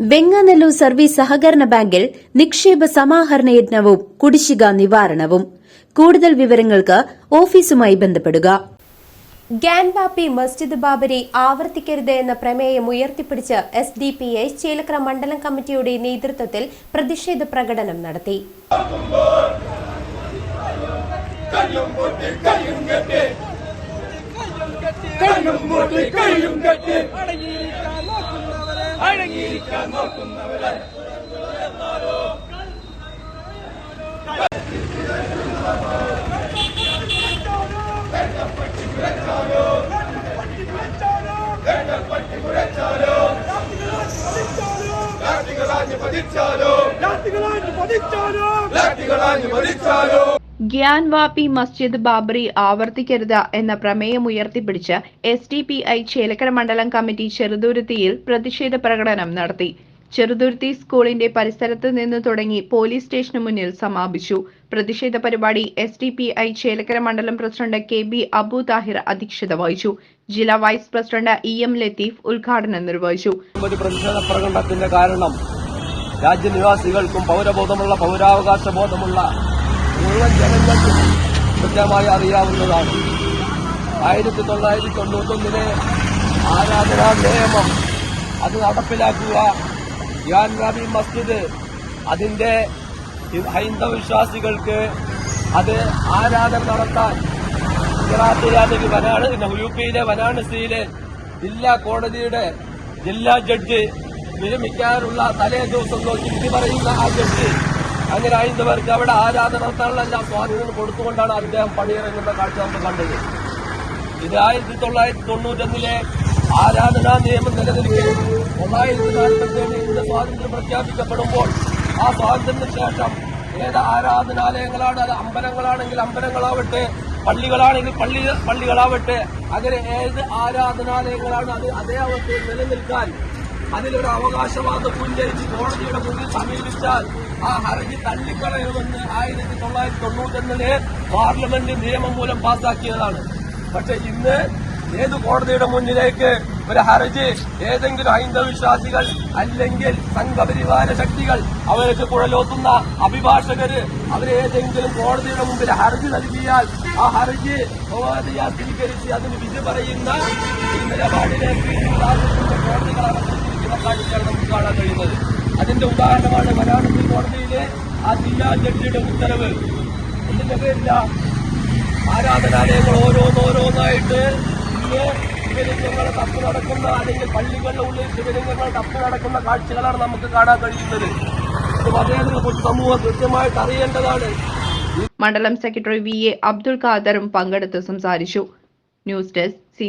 Venganallur service സഹകരണ ബാങ്കിൽ നിക്ഷേപ സമാഹരണ യജ്ഞവും കുടിശ്ശിക നിവാരണവും. കൂടുതൽ വിവരങ്ങൾക്ക് ഓഫീസുമായി ബന്ധപ്പെടുക. ഗ്യാൻവാപ്പി മസ്ജിദ് ബാബരി ആവർത്തിക്കരുത് എന്ന പ്രമേയം ഉയർത്തിപ്പിടിച്ച് S D P I Chelakkara മണ്ഡലം കമ്മിറ്റിയുടെ നേതൃത്വത്തിൽ പ്രതിഷേധ പ്രകടനം നടത്തി. കെട്ടി. അടങ്ങിയിരിക്കാൻ നോക്കുന്നവരെ പതിച്ചാലോ? ലാത്തികളാഞ്ഞ് പതിച്ചാലോ? ലാത്തികളാഞ്ഞ് വാപ്പി മസ്ജിദ് ബാബറി ആവർത്തിക്കരുത് എന്ന പ്രമേയം ഉയർത്തിപ്പിടിച്ച് S D P I Chelakkara മണ്ഡലം കമ്മിറ്റി ചെറുതുരുത്തിയിൽ പ്രതിഷേധ പ്രകടനം നടത്തി. ചെറുതുരുത്തി സ്കൂളിന്റെ പരിസരത്ത് നിന്ന് തുടങ്ങി പോലീസ് സ്റ്റേഷന് മുന്നിൽ സമാപിച്ചു. പ്രതിഷേധ പരിപാടി S D P I Chelakkara മണ്ഡലം president K B Abu Thahir അധ്യക്ഷത വഹിച്ചു. ജില്ലാ vice president E M Latheef ഉദ്ഘാടനം നിർവഹിച്ചു. പ്രതിഷേധ പ്രകടനത്തിന്റെ കാരണം രാജ്യനിവാസികൾക്കും പൗരബോധമുള്ള പൗരാവകാശ ബോധമുള്ള മുഴുവൻ ജനങ്ങൾക്കും കൃത്യമായി അറിയാവുന്നതാണ്. ആയിരത്തി തൊള്ളായിരത്തി തൊണ്ണൂറ്റൊന്നിലെ ആരാധനാ നിയമം അത് നടപ്പിലാക്കുക. യാൻവാബി മസ്ജിദ് അതിന്റെ ഹൈന്ദവ വിശ്വാസികൾക്ക് അത് ആരാധന നടത്താൻ ഗുജറാത്തിലെ വനാണ് യു പിയിലെ വനാണസിയിലെ ജില്ലാ കോടതിയുടെ ജില്ലാ ജഡ്ജി വിരമിക്കാനുള്ള തലേ ദിവസം നോക്കി പറയുന്ന ആ ജഡ്ജി അങ്ങനെ ഹൈന്ദവർക്ക് അവിടെ ആരാധന എല്ലാ സ്വാധീനം കൊടുത്തുകൊണ്ടാണ് അദ്ദേഹം പണിയിറങ്ങുന്ന കാഴ്ച നമ്മൾ കണ്ടത്. ഇത് ആയിരത്തി തൊള്ളായിരത്തി തൊണ്ണൂറ്റൊന്നിലെ ആരാധനാ നിയമം നിലനിൽക്കെ തൊള്ളായിരത്തി നാൽപ്പത്തി ഏഴ് ഇന്ത്യ സ്വാതന്ത്ര്യം പ്രഖ്യാപിക്കപ്പെടുമ്പോൾ ആ സ്വാതന്ത്ര്യത്തിന് ശേഷം ഏത് ആരാധനാലയങ്ങളാണ്? അത് അമ്പലങ്ങളാണെങ്കിൽ അമ്പലങ്ങളാവട്ടെ പള്ളികളാണെങ്കിൽ പള്ളി പള്ളികളാവട്ടെ അങ്ങനെ ഏത് ആരാധനാലയങ്ങളാണ് അത് അതേ അവസ്ഥയിൽ നിലനിൽക്കാൻ അതിലൊരു അവകാശവാദം ഉന്നയിച്ച് കോടതിയുടെ മുന്നിൽ സമീപിച്ചാൽ ആ ഹർജി തള്ളിക്കളയുമെന്ന് ആയിരത്തി തൊള്ളായിരത്തി തൊണ്ണൂറ്റൊന്നിലെ പാർലമെന്റ് നിയമം മൂലം പാസാക്കിയതാണ്. പക്ഷെ ഇന്ന് ഏത് കോടതിയുടെ മുന്നിലേക്ക് ഒരു ഹർജി ഏതെങ്കിലും ഹൈന്ദവ വിശ്വാസികൾ അല്ലെങ്കിൽ സംഘപരിവാര ശക്തികൾ അവർക്ക് കുഴലോത്തുന്ന അഭിഭാഷകര് അവരേതെങ്കിലും കോടതിയുടെ മുമ്പിൽ ഹർജി നൽകിയാൽ ആ ഹർജി കോടതിയാ സ്വീകരിച്ച് അതിന് വിധി പറയുന്ന നിലപാടിലേക്ക് ഈ കാഴ്ചയാണ് നമുക്ക് കാണാൻ കഴിയുന്നത്. അതിന്റെ ഉദാഹരണമാണ് വരാണസി കോടതിയിലെ ആ ജില്ലാ ജഡ്ജിയുടെ ഉത്തരവ്. ഇതിന്റെ പേരില്ല ആരാധനാലയങ്ങൾ ഓരോന്നോരോന്നായിട്ട് ഇന്ന് ശിവലിംഗങ്ങൾ തപ്പ് നടക്കുന്ന അല്ലെങ്കിൽ പള്ളികളുടെ ഉള്ളിൽ ശിവലിംഗങ്ങൾ തപ്പ് നടക്കുന്ന കാഴ്ചകളാണ് നമുക്ക് കാണാൻ കഴിയുന്നത്. ഇത് മതേതര പൊതുസമൂഹം കൃത്യമായിട്ട് അറിയേണ്ടതാണ്. മണ്ഡലം സെക്രട്ടറി വി എ അബ്ദുൾ ഖാദറും പങ്കെടുത്ത് സംസാരിച്ചു. News desk C